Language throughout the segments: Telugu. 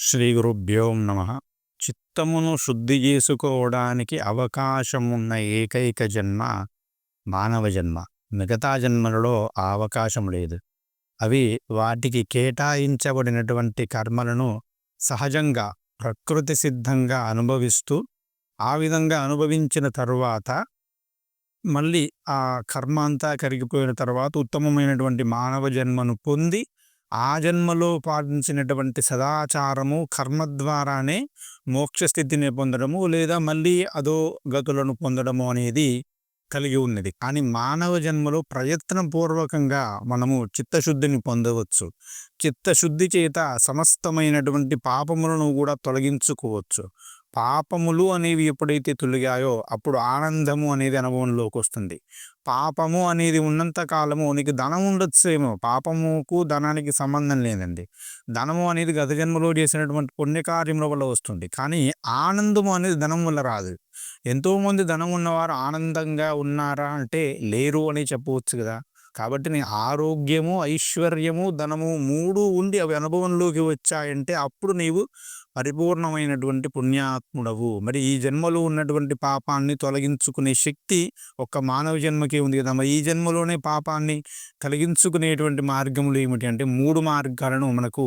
శ్రీ గురుభ్యో నమ. చిత్తమును శుద్ధి చేసుకోవడానికి అవకాశం ఉన్న ఏకైక జన్మ మానవ జన్మ. మిగతా జన్మలలో ఆ అవకాశం లేదు. అవి వాటికి కేటాయించబడినటువంటి కర్మలను సహజంగా ప్రకృతి సిద్ధంగా అనుభవిస్తూ ఆ విధంగా అనుభవించిన తరువాత మళ్ళీ ఆ కర్మ అంతా కరిగిపోయిన తర్వాత ఉత్తమమైనటువంటి మానవ జన్మను పొంది ఆ జన్మలో పాటించినటువంటి సదాచారము కర్మ ద్వారానే మోక్ష స్థితిని పొందడము లేదా మళ్ళీ అదో గతులను పొందడము అనేది కలిగి ఉన్నది. కానీ మానవ జన్మలో ప్రయత్నపూర్వకంగా మనము చిత్తశుద్ధిని పొందవచ్చు. చిత్తశుద్ధి చేత సమస్తమైనటువంటి పాపములను కూడా తొలగించుకోవచ్చు. పాపములు అనేవి ఎప్పుడైతే తొలిగాయో అప్పుడు ఆనందము అనేది అనుభవంలోకి వస్తుంది. పాపము అనేది ఉన్నంత కాలము నీకు ధనం ఉండొచ్చేమో. పాపముకు ధనానికి సంబంధం లేదండి. ధనము అనేది గత జన్మలో చేసినటువంటి పుణ్యకార్యముల వల్ల వస్తుంది. కానీ ఆనందము అనేది ధనం వల్ల రాదు. ఎంతోమంది ధనం ఉన్నవారు ఆనందంగా ఉన్నారా అంటే లేరు అని చెప్పవచ్చు కదా. కాబట్టి నీ ఆరోగ్యము ఐశ్వర్యము ధనము మూడు ఉండి అవి అనుభవంలోకి వచ్చాయంటే అప్పుడు నీవు పరిపూర్ణమైనటువంటి పుణ్యాత్ముడవు. మరి ఈ జన్మలో ఉన్నటువంటి పాపాన్ని తొలగించుకునే శక్తి ఒక మానవ జన్మకే ఉంది కదా! మరి ఈ జన్మలోనే పాపాన్ని తొలగించుకునేటువంటి మార్గములు ఏమిటి? అంటే మూడు మార్గాలను మనకు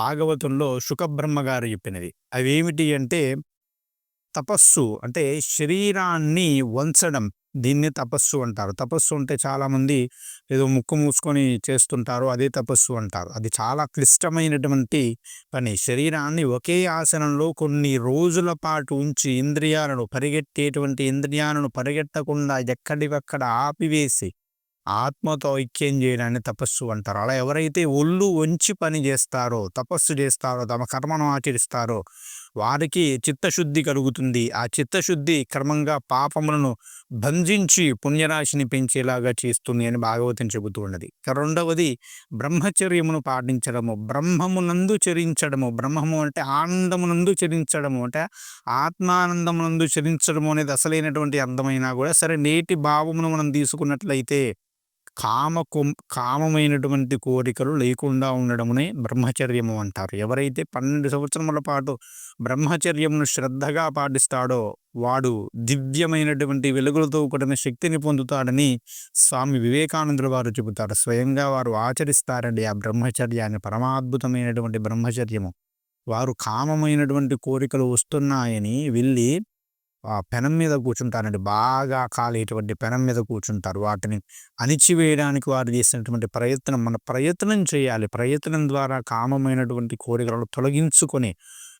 భాగవతంలో సుఖబ్రహ్మ గారు చెప్పినది అవి ఏమిటి అంటే తపస్సు అంటే శరీరాన్ని వంచడం. దీన్ని తపస్సు అంటారు. తపస్సు అంటే చాలామంది ఏదో ముక్కు మూసుకొని చేస్తుంటారు అదే తపస్సు అంటారు. అది చాలా క్లిష్టమైనటువంటి పని. శరీరాన్ని ఒకే ఆసనంలో కొన్ని రోజుల పాటు ఉంచి ఇంద్రియాలను పరిగెట్టేటువంటి ఇంద్రియాలను పరిగెట్టకుండా ఎక్కడికక్కడ ఆపివేసి ఆత్మతో ఐక్యం చేయడాన్ని తపస్సు అంటారు. అలా ఎవరైతే ఒళ్ళు వంచి పని చేస్తారో తపస్సు చేస్తారో తమ కర్మను ఆచరిస్తారో వారికి చిత్తశుద్ధి కలుగుతుంది. ఆ చిత్తశుద్ధి క్రమంగా పాపములను బంధించి పుణ్యరాశిని పెంచేలాగా చేస్తుంది అని భాగవతం చెబుతూ ఉన్నది. రెండవది బ్రహ్మచర్యమును పాటించడము. బ్రహ్మమునందు చరించడము. బ్రహ్మము అంటే ఆనందమునందు చరించడము. అంటే ఆత్మానందమునందు చరించడము అనేది అసలైనటువంటి అర్థమైనా కూడా సరే నేటి భావమును మనం తీసుకున్నట్లయితే కామకు కామమైనటువంటి కోరికలు లేకుండా ఉండడమునే బ్రహ్మచర్యము అంటారు. ఎవరైతే పన్నెండు సంవత్సరముల పాటు బ్రహ్మచర్యమును శ్రద్ధగా పాటిస్తాడో వాడు దివ్యమైనటువంటి వెలుగులతో కూడిన శక్తిని పొందుతాడని స్వామి వివేకానందుల వారు చెబుతారు. స్వయంగా వారు ఆచరిస్తారండి ఆ బ్రహ్మచర్యాన్ని. పరమాద్భుతమైనటువంటి బ్రహ్మచర్యము. వారు కామమైనటువంటి కోరికలు వస్తున్నాయని వెళ్ళి పెనం మీద కూర్చుంటారండి. బాగా కాలేటువంటి పెనం మీద కూర్చుంటారు. వాటిని అణిచివేయడానికి వారు చేసినటువంటి ప్రయత్నం మన ప్రయత్నం చేయాలి. ప్రయత్నం ద్వారా కామమైనటువంటి కోరికలను తొలగించుకొని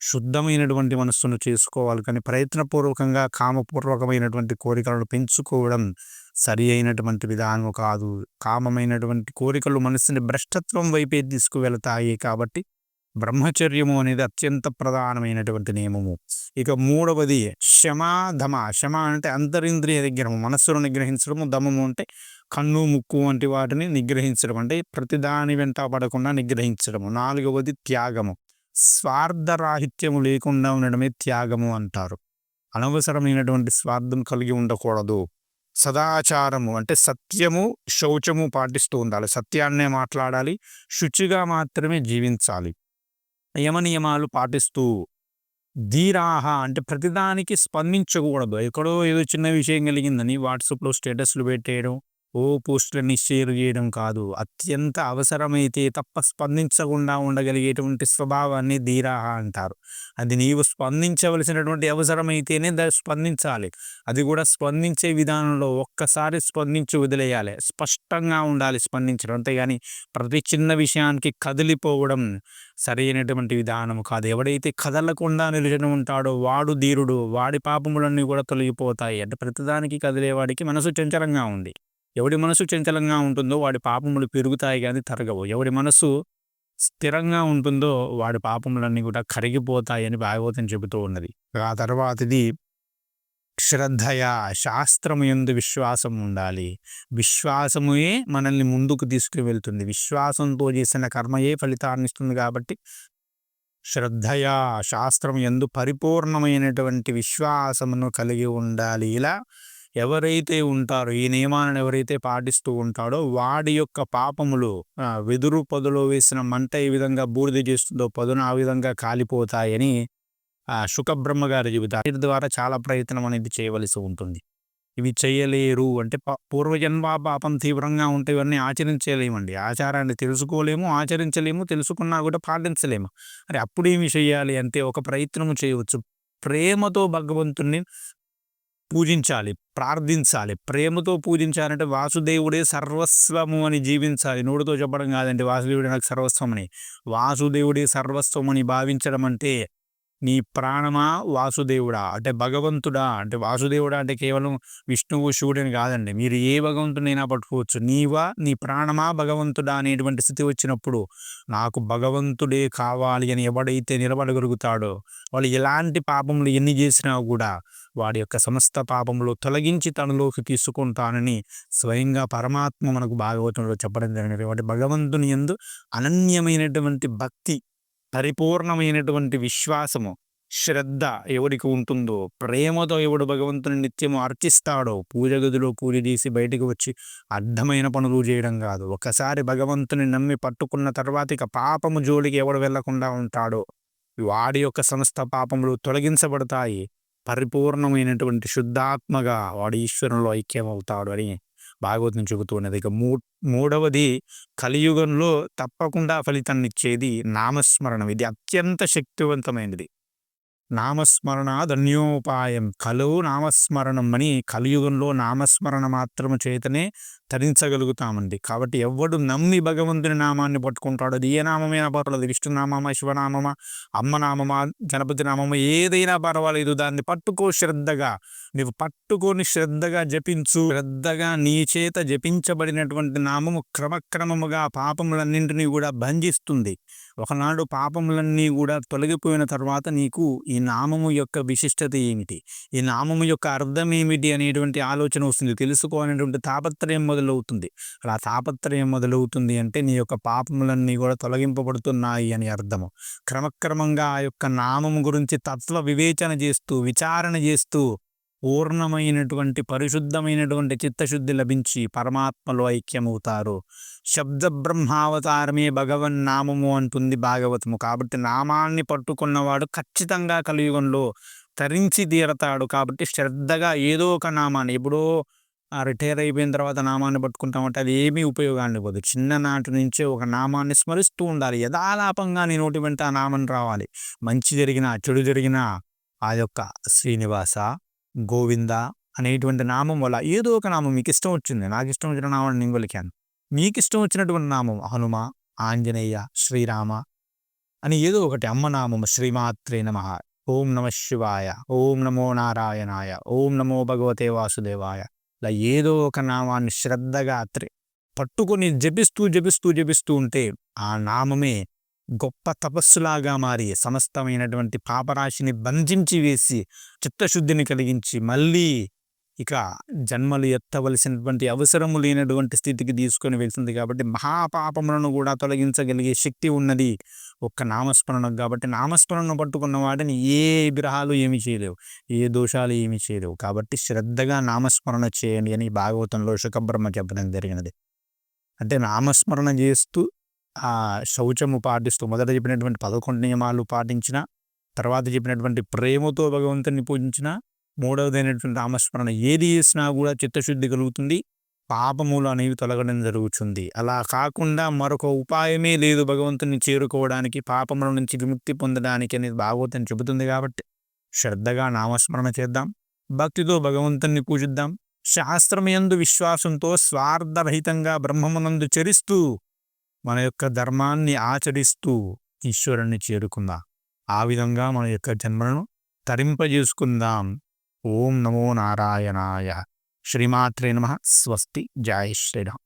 శుద్ధమైనటువంటి మనస్సును చేసుకోవాలి. కానీ ప్రయత్నపూర్వకంగా కామపూర్వకమైనటువంటి కోరికలను పెంచుకోవడం సరి అయినటువంటి విధానం కాదు. కామమైనటువంటి కోరికలు మనస్సుని భ్రష్టత్వం వైపే తీసుకువెళతాయి కాబట్టి బ్రహ్మచర్యము అనేది అత్యంత ప్రధానమైనటువంటి నియమము. ఇక మూడవది క్షమాధమ క్షమ అంటే అంతరింద్రియ నిగ్రహము మనస్సును నిగ్రహించడము దమము అంటే కన్ను ముక్కు వంటి వాటిని నిగ్రహించడం అంటే ప్రతిదాని వెంట పడకుండా నిగ్రహించడము. నాలుగవది త్యాగము. స్వార్థరాహిత్యము లేకుండా ఉండడమే త్యాగము అంటారు. అనవసరమైనటువంటి స్వార్థం కలిగి ఉండకూడదు. సదాచారము అంటే సత్యము శౌచము పాటిస్తూ ఉండాలి. సత్యాన్నే మాట్లాడాలి. శుచిగా మాత్రమే జీవించాలి. యమనియమాలు పాటిస్తూ ధీరాహ అంటే ప్రతిదానికి స్పందించకూడదు. ఎక్కడో ఏదో చిన్న విషయం కలిగిందని వాట్సాప్లో స్టేటస్లు పెట్టేయడం ఓ పోస్టులని షేర్ చేయడం కాదు. అత్యంత అవసరమైతే తప్ప స్పందించకుండా ఉండగలిగేటువంటి స్వభావాన్ని ధీరాహ అంటారు. అది నీవు స్పందించవలసినటువంటి అవసరమైతేనే దాన్ని స్పందించాలి. అది కూడా స్పందించే విధానంలో ఒక్కసారి స్పందించి వదిలేయాలి. స్పష్టంగా ఉండాలి స్పందించడం. అంతేగాని ప్రతి చిన్న విషయానికి కదిలిపోవడం సరైనటువంటి విధానం కాదు. ఎవడైతే కదలకుండా నిలిచిన ఉంటాడో వాడు ధీరుడు. వాడి పాపములన్నీ కూడా తొలగిపోతాయి. అంటే ప్రతిదానికి కదిలేవాడికి మనసు చంచలంగా ఉంది. ఎవడి మనసు చంచలంగా ఉంటుందో వాడి పాపములు పెరుగుతాయి కానీ తరగవు. ఎవడి మనసు స్థిరంగా ఉంటుందో వాడి పాపములన్నీ కూడా కరిగిపోతాయి అని భాగవతం చెబుతూ ఉన్నది. ఆ తర్వాతది శ్రద్ధయ శాస్త్రము ఎందు విశ్వాసం ఉండాలి. విశ్వాసముయే మనల్ని ముందుకు తీసుకువెళ్తుంది. విశ్వాసంతో చేసిన కర్మయే ఫలితాన్ని ఇస్తుంది కాబట్టి శ్రద్ధయ శాస్త్రం ఎందు పరిపూర్ణమైనటువంటి విశ్వాసమును కలిగి ఉండాలి. ఇలా ఎవరైతే ఉంటారో ఈ నియమాలను ఎవరైతే పాటిస్తూ ఉంటాడో వాడి యొక్క పాపములు వెదురు పొదలో వేసిన మంట ఏ విధంగా బూడిద చేస్తుందో పదును ఆ విధంగా కాలిపోతాయని శుకబ్రహ్మ గారు చెబుతారు. వీటి ద్వారా చాలా ప్రయత్నం అనేది చేయవలసి ఉంటుంది. ఇవి చేయలేరు అంటే పూర్వజన్మ పాపం తీవ్రంగా ఉంటే ఇవన్నీ ఆచరించలేమండి. ఆచారాన్ని తెలుసుకోలేము ఆచరించలేము తెలుసుకున్నా కూడా పాటించలేము. అరే అప్పుడేమి చేయాలి అంటే ఒక ప్రయత్నము చేయవచ్చు. ప్రేమతో భగవంతుణ్ణి పూజించాలి ప్రార్థించాలి. ప్రేమతో పూజించాలంటే వాసుదేవుడే సర్వస్వము అని జీవించాలి. నోటితో చెప్పడం కాదండి వాసుదేవుడే నాకు సర్వస్వం అని వాసుదేవుడే సర్వస్వం అని భావించడం అంటే నీ ప్రాణమా వాసుదేవుడా? అంటే భగవంతుడా? అంటే వాసుదేవుడా అంటే కేవలం విష్ణువు శివుడని కాదండి. మీరు ఏ భగవంతుడైనా పట్టుకోవచ్చు. నీవా నీ ప్రాణమా భగవంతుడా అనేటువంటి స్థితి వచ్చినప్పుడు నాకు భగవంతుడే కావాలి అని ఎవడైతే నిలబడగలుగుతాడో వాళ్ళు ఎలాంటి పాపములు ఎన్ని చేసినా కూడా వాడి యొక్క సమస్త పాపములు తొలగించి తనలోకి తీసుకుంటానని స్వయంగా పరమాత్మ మనకు భాగవతంలో చెప్పడం జరిగినది వాటి భగవంతుని ఎందు అనన్యమైనటువంటి భక్తి పరిపూర్ణమైనటువంటి విశ్వాసము శ్రద్ధ ఎవరికి ఉంటుందో ప్రేమతో ఎవడు భగవంతుని నిత్యము అర్చిస్తాడో పూజ గదిలో పూజ చేసి బయటకు వచ్చి అర్థమైన పనులు చేయడం కాదు. ఒకసారి భగవంతుని నమ్మి పట్టుకున్న తర్వాత ఇక పాపము జోలికి ఎవడు వెళ్ళకుండా ఉంటాడో వాడి యొక్క సంస్థ పాపములు తొలగించబడతాయి. పరిపూర్ణమైనటువంటి శుద్ధాత్మగా వాడు ఈశ్వరంలో ఐక్యమవుతాడు అని భాగవతం చెబుతున్నది ఇక మూ మూడవది కలియుగంలో తప్పకుండా ఫలితాన్ని ఇచ్చేది నామస్మరణం. ఇది అత్యంత శక్తివంతమైనది. నామస్మరణ ధన్యోపాయం కలువు నామస్మరణం అని కలియుగంలో నామస్మరణ మాత్రము చేతనే తరించగలుగుతామండి కాబట్టి ఎవడు నమ్మి భగవంతుని నామాన్ని పట్టుకుంటాడు అది ఏ నామమైనా పర్వాలేదు. విష్ణునామమా శివనామమా అమ్మ నామమా గణపతి నామమా ఏదైనా పర్వాలేదు. దాన్ని పట్టుకో శ్రద్ధగా. నీవు పట్టుకొని శ్రద్ధగా జపించు. శ్రద్ధగా నీ చేత జపించబడినటువంటి నామము క్రమక్రమముగా పాపములన్నింటినీ కూడా బంధిస్తుంది ఒకనాడు పాపములన్నీ కూడా తొలగిపోయిన తర్వాత నీకు ఈ నామము యొక్క విశిష్టత ఏమిటి? ఈ నామము యొక్క అర్థం ఏమిటి అనేటువంటి ఆలోచన వస్తుంది. తెలుసుకోవాలనేటువంటి తాపత్రయం మొదలవుతుంది. అలా తాపత్రయం మొదలవుతుంది అంటే నీ యొక్క పాపములన్నీ కూడా తొలగింపబడుతున్నాయి అని అర్థము. క్రమక్రమంగా ఆ యొక్క నామము గురించి తత్వ వివేచన చేస్తూ విచారణ చేస్తూ పూర్ణమైనటువంటి పరిశుద్ధమైనటువంటి చిత్తశుద్ధి లభించి పరమాత్మలో ఐక్యమవుతారు. శబ్ద బ్రహ్మావతారమే భగవన్ నామము అంటుంది భాగవతము. కాబట్టి నామాన్ని పట్టుకున్నవాడు ఖచ్చితంగా కలియుగంలో తరించి తీరతాడు. కాబట్టి శ్రద్ధగా ఏదో ఒక నామాన్ని ఎప్పుడో రిటైర్ అయిపోయిన తర్వాత నామాన్ని పట్టుకుంటామంటే అది ఏమీ ఉపయోగాన్ని ఇవ్వదు చిన్ననాటి నుంచే ఒక నామాన్ని స్మరిస్తూ ఉండాలి. యథాలాపంగా నీ నోటి వెంట ఆ నామం రావాలి. మంచి జరిగినా చెడు జరిగినా ఆ యొక్క శ్రీనివాస గోవింద అనేటువంటి నామం వల్ల ఏదో ఒక నామం మీకు ఇష్టం వచ్చింది. నాకు ఇష్టం వచ్చిన నామం నేను పలికాను మీకు ఇష్టం వచ్చినటువంటి నామం హనుమ ఆంజనేయ శ్రీరామ అని ఏదో ఒకటి అమ్మ నామం శ్రీమాత్రే నమ. ఓం నమ శివాయ ఓం నమో నారాయణాయ ఓం నమో భగవతే వాసుదేవాయ ఇలా ఏదో ఒక నామాన్ని శ్రద్ధగా పట్టుకొని జపిస్తూ జపిస్తూ జపిస్తూ ఉంటే ఆ నామమే గొప్ప తపస్సులాగా మారి సమస్తమైనటువంటి పాపరాశిని బంధించి వేసి చిత్తశుద్ధిని కలిగించి మళ్ళీ ఇక జన్మలు ఎత్తవలసినటువంటి అవసరము లేనటువంటి స్థితికి తీసుకొని వెళ్తుంది కాబట్టి మహాపాపములను కూడా తొలగించగలిగే శక్తి ఉన్నది ఒక్క నామస్మరణ కాబట్టి నామస్మరణను పట్టుకున్న వాటిని ఏ విగ్రహాలు ఏమి చేయలేవు ఏ దోషాలు ఏమి చేయలేవు. కాబట్టి శ్రద్ధగా నామస్మరణ చేయండి అని భాగవతంలో శుకబ్రహ్మ చెప్పడం జరిగినది. అంటే నామస్మరణ చేస్తూ శౌచము పాటిస్తూ మొదట చెప్పినటువంటి పదకొండు నియమాలు పాటించిన తర్వాత చెప్పినటువంటి ప్రేమతో భగవంతుని పూజించిన మూడవదైనటువంటి నామస్మరణ ఏది చేసినా కూడా చిత్తశుద్ధి కలుగుతుంది పాపములు అనేవి తొలగడం జరుగుతుంది. అలా కాకుండా మరొక ఉపాయమే లేదు భగవంతుని చేరుకోవడానికి పాపముల నుంచి విముక్తి పొందడానికి అనేది భాగవతం చెబుతుంది కాబట్టి శ్రద్ధగా నామస్మరణ చేద్దాం భక్తితో భగవంతుని పూజిద్దాం శాస్త్రమయందు విశ్వాసంతో స్వార్థరహితంగా బ్రహ్మమునందు చరిస్తూ మన యొక్క ధర్మాన్ని ఆచరిస్తూ ఈశ్వరుణ్ణి చేరుకుందాం. ఆ విధంగా మన యొక్క జన్మలను తరింపజేసుకుందాం. ఓం నమో నారాయణాయ. శ్రీమాత్రే నమ. స్వస్తి. జాయ శ్రీరామ్.